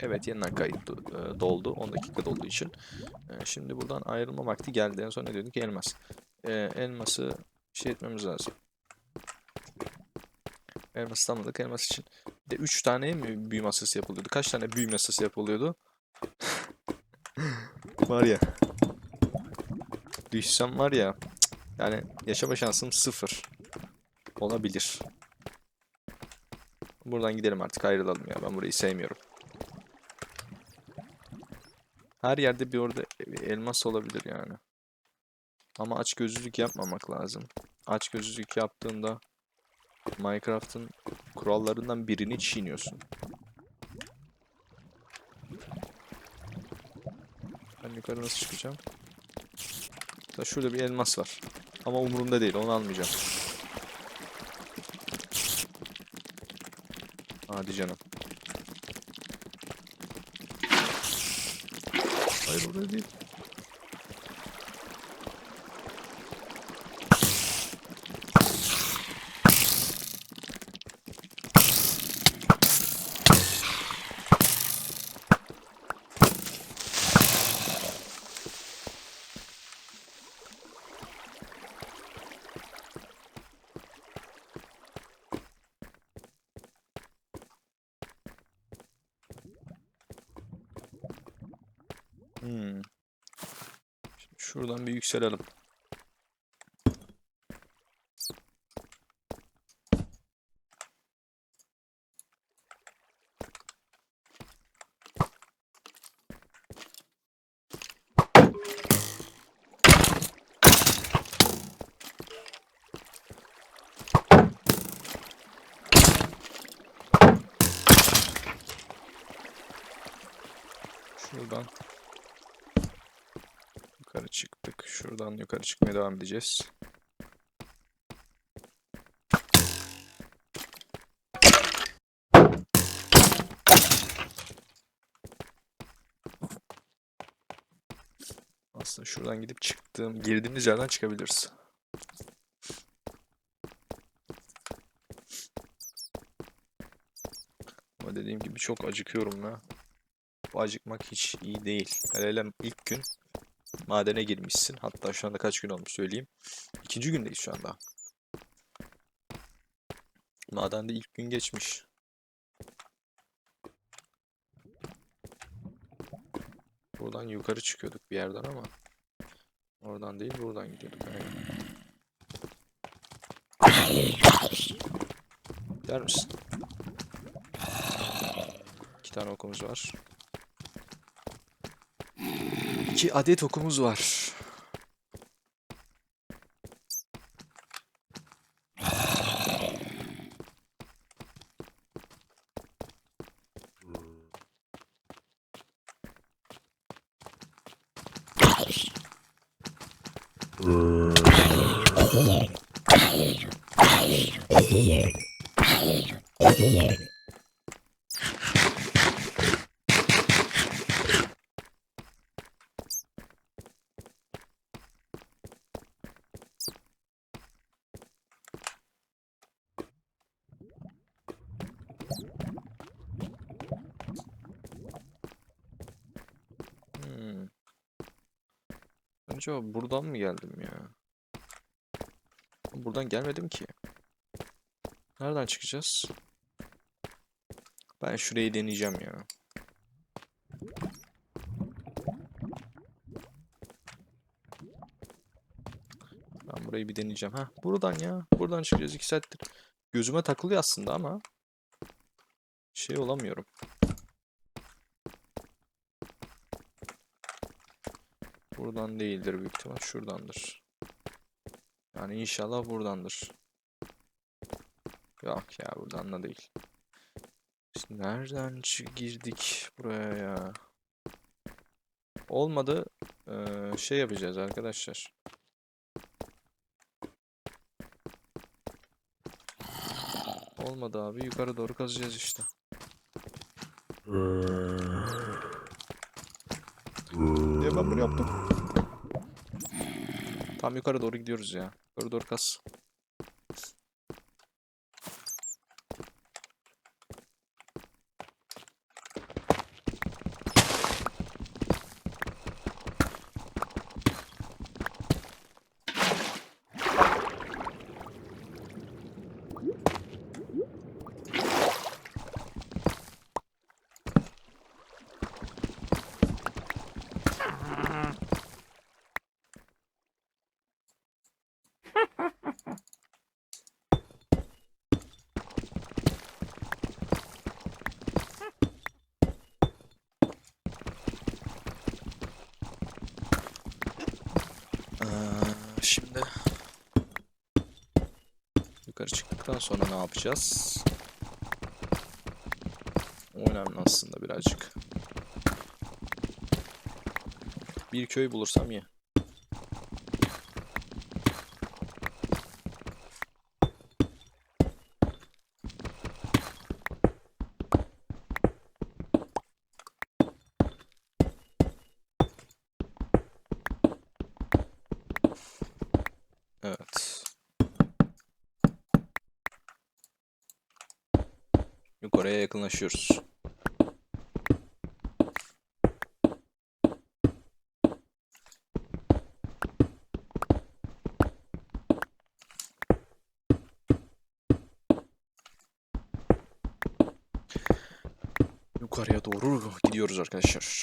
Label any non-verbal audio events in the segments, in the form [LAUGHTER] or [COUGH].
Evet yeniden kayıt e, doldu. 10 dakika dolduğu için. E, Şimdi buradan ayrılma vakti geldi. En son ne diyorduk? Elmas. E, elması şey etmemiz lazım. Elması tamamladık. Elmas için. De 3 tane mi büyü masası yapılıyordu? Kaç tane büyü masası yapılıyordu? [LAUGHS] var ya. Düşsem var ya. Yani yaşama şansım sıfır. Olabilir. Buradan gidelim artık ayrılalım ya. Ben burayı sevmiyorum. Her yerde bir orada elmas olabilir yani. Ama aç gözlülük yapmamak lazım. Aç gözlülük yaptığında Minecraft'ın kurallarından birini çiğniyorsun. Ben yukarı nasıl çıkacağım? Da şurada bir elmas var. Ama umurumda değil, onu almayacağım. Hadi canım. Hayır orada değil. Hmm. Şimdi şuradan bir yükselelim. Şuradan çıktık. Şuradan yukarı çıkmaya devam edeceğiz. Aslında şuradan gidip çıktığım, girdiğimiz yerden çıkabiliriz. Ama dediğim gibi çok acıkıyorum ya. Bu acıkmak hiç iyi değil. Hele ilk gün madene girmişsin. Hatta şu anda kaç gün olmuş söyleyeyim. İkinci gündeyiz şu anda. Madende ilk gün geçmiş. Buradan yukarı çıkıyorduk bir yerden ama. Oradan değil buradan gidiyorduk. Aynen. Der misin? İki tane okumuz var. İki adet okumuz var. Hmm. Acaba buradan mı geldim ya? Buradan gelmedim ki. Nereden çıkacağız? Ben şurayı deneyeceğim ya. Ben burayı bir deneyeceğim. Ha, buradan ya. Buradan çıkacağız 2 saattir. Gözüme takılıyor aslında ama şey olamıyorum. Buradan değildir büyük ihtimal. Şuradandır. Yani inşallah buradandır. Yok ya buradan da değil. Şimdi nereden girdik buraya ya? Olmadı. Eee, şey yapacağız arkadaşlar. Olmadı abi. Yukarı doğru kazacağız işte. Ben bunu yaptım? Tam yukarı doğru gidiyoruz ya. Yukarı doğru kaz. Yukarı çıktıktan sonra ne yapacağız? O önemli aslında birazcık. Bir köy bulursam iyi. Evet. Yukarıya yakınlaşıyoruz. Yukarıya doğru gidiyoruz arkadaşlar.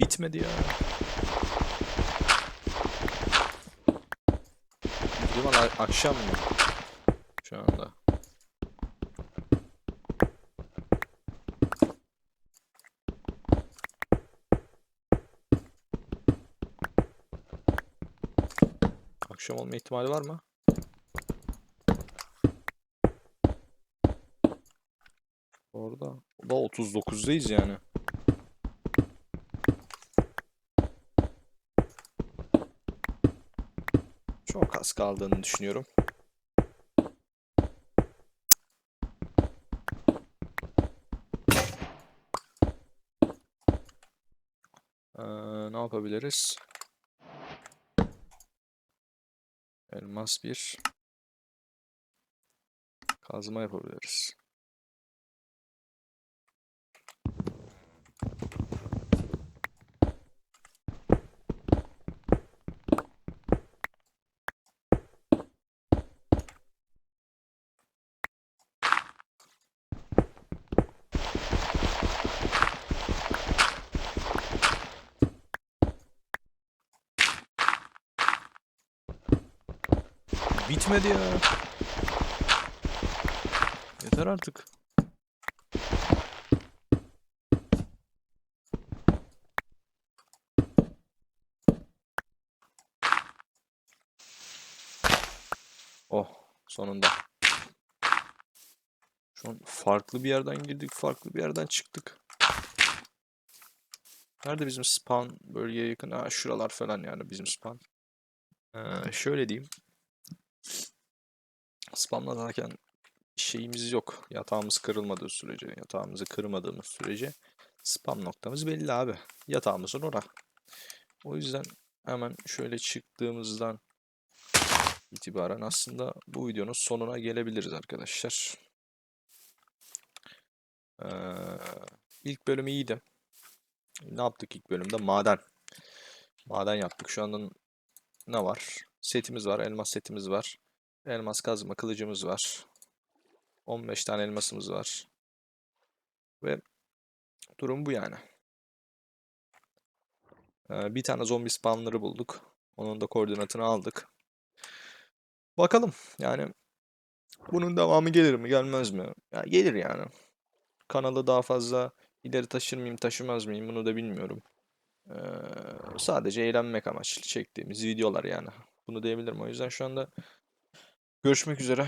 Bitmedi ya. Büyük ihtimal a- akşam mı? Şu anda. Akşam olma ihtimali var mı? Orada. Da 39'dayız yani. Çok az kaldığını düşünüyorum. Ee, ne yapabiliriz? Elmas bir kazma yapabiliriz. Bitmedi ya. Yeter artık. Oh, sonunda. Şu an farklı bir yerden girdik, farklı bir yerden çıktık. Nerede bizim spawn bölgeye yakın? Ha, şuralar falan yani bizim spawn. Ee, şöyle diyeyim. Spamlanırken şeyimiz yok. Yatağımız kırılmadığı sürece, yatağımızı kırmadığımız sürece spam noktamız belli abi. Yatağımızın ora. O yüzden hemen şöyle çıktığımızdan itibaren aslında bu videonun sonuna gelebiliriz arkadaşlar. Ee, ilk bölüm iyiydi. Ne yaptık ilk bölümde? Maden. Maden yaptık. Şu anda ne var? Setimiz var, elmas setimiz var. Elmas kazma kılıcımız var. 15 tane elmasımız var. Ve durum bu yani. Ee, bir tane zombi spawnları bulduk. Onun da koordinatını aldık. Bakalım yani bunun devamı gelir mi gelmez mi? Ya gelir yani. Kanalı daha fazla ileri taşır mıyım taşımaz mıyım bunu da bilmiyorum. Ee, sadece eğlenmek amaçlı çektiğimiz videolar yani. Bunu diyebilirim. O yüzden şu anda görüşmek üzere.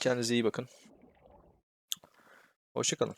Kendinize iyi bakın. Hoşçakalın.